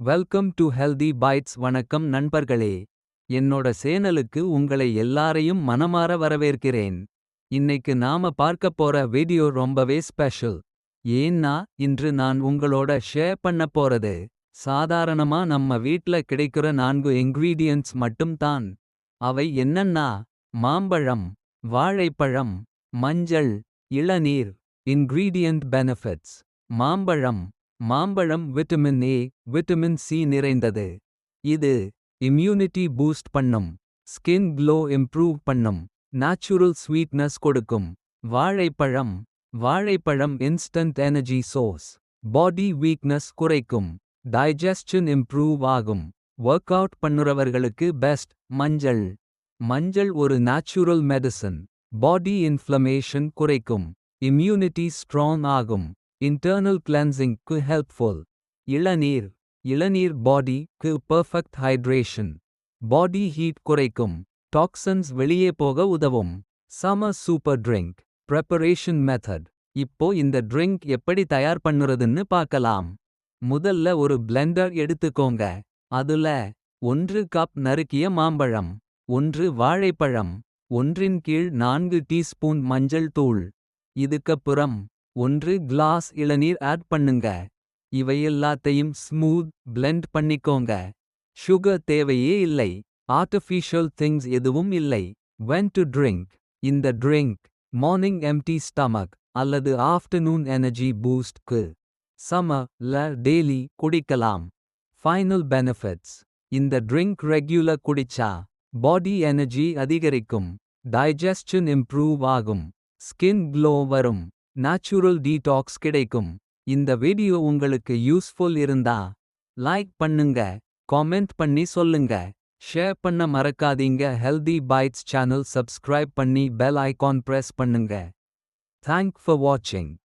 Welcome to healthy bytes. வணக்கம் நண்பர்களே. என்னோட சேனலுக்கு உங்களை எல்லாரையும் மனமார வரவேற்கிறேன். இன்னைக்கு நாம பார்க்கப் போற வீடியோ ரொம்பவே ஸ்பெஷல். ஏன்னா இன்று நான் உங்களோட ஷேர் பண்ண போறது சாதாரணமா நம்ம வீட்ல கிடைக்கிற நான்கு இன்க்ரீடியன்ட்ஸ் மட்டும் தான் அவை என்னன்னா மாம்பழம் வாழைப்பழம் மஞ்சள் இளநீர் இன்க்ரீடியன்ட் பெனிஃபிட்ஸ் மாம்பழம் மாம்பழம் விட்டமின் ஏ விட்டமின் சி நிறைந்தது. இது இம்யூனிட்டி பூஸ்ட் பண்ணும். ஸ்கின் க்ளோ இம்ப்ரூவ் பண்ணும். நேச்சுரல் ஸ்வீட்னஸ் கொடுக்கும். வாழைப்பழம் வாழைப்பழம் instant energy source body weakness குறைக்கும். டைஜஸ்டன் இம்ப்ரூவ் ஆகும். ஒர்க் அவுட் பண்ணுறவர்களுக்கு பெஸ்ட் மஞ்சள். மஞ்சள் ஒரு நேச்சுரல் மெடிசன் பாடி இன்ஃப்ளமேஷன் குறைக்கும். இம்யூனிட்டி ஸ்ட்ராங் ஆகும். இன்டர்னல் கிளென்சிங்க்கு ஹெல்ப்ஃபுல் இளநீர். இளநீர் பாடி கு பர்ஃபெக்ட் ஹைட்ரேஷன் பாடி ஹீட் குறைக்கும். டாக்ஸன்ஸ் வெளியே போக உதவும். சம சூப்பர் ட்ரிங்க் ப்ரெப்பரேஷன் மெத்தட் இப்போ இந்த ட்ரிங்க் எப்படி தயார் பண்ணுறதுன்னு பார்க்கலாம். முதல்ல ஒரு பிளெண்டர் எடுத்துக்கோங்க. அதுல ஒன்று கப் நறுக்கிய மாம்பழம். ஒன்று வாழைப்பழம். ஒன்றின் கீழ் நான்கு டீஸ்பூன் மஞ்சள் தூள். இதுக்கப்புறம் ஒன்று கிளாஸ் இளநீர் ஆட் பண்ணுங்க. இவை எல்லாத்தையும் ஸ்மூத் பிளெண்ட் பண்ணிக்கோங்க. சுகர் தேவையே இல்லை. ஆர்டிஃபிஷியல் திங்ஸ் எதுவும் இல்லை. வென் டு ட்ரிங்க் இந்த ட்ரிங்க் மார்னிங் எம்டி ஸ்டமக் அல்லது ஆஃப்டர்நூன் எனர்ஜி பூஸ்ட்க்கு சம ல டெய்லி குடிக்கலாம். ஃபைனல் பெனிஃபிட்ஸ் இந்த ட்ரிங்க் ரெகுலர் குடிச்சா பாடி எனர்ஜி அதிகரிக்கும். டைஜஸ்டன் இம்ப்ரூவ் ஆகும். ஸ்கின் க்ளோ வரும். நேச்சுரல் டீடாக்ஸ் கிடைக்கும். இந்த வீடியோ உங்களுக்கு யூஸ்ஃபுல் இருந்தா லைக் பண்ணுங்க காமெண்ட் பண்ணி சொல்லுங்க. ஷேர் பண்ண மறக்காதீங்க. ஹெல்தி பைட்ஸ் சேனல் சப்ஸ்கிரைப் பண்ணி பெல் ஐகான் பிரஸ் பண்ணுங்க. தேங்க் ஃபார் வாட்சிங்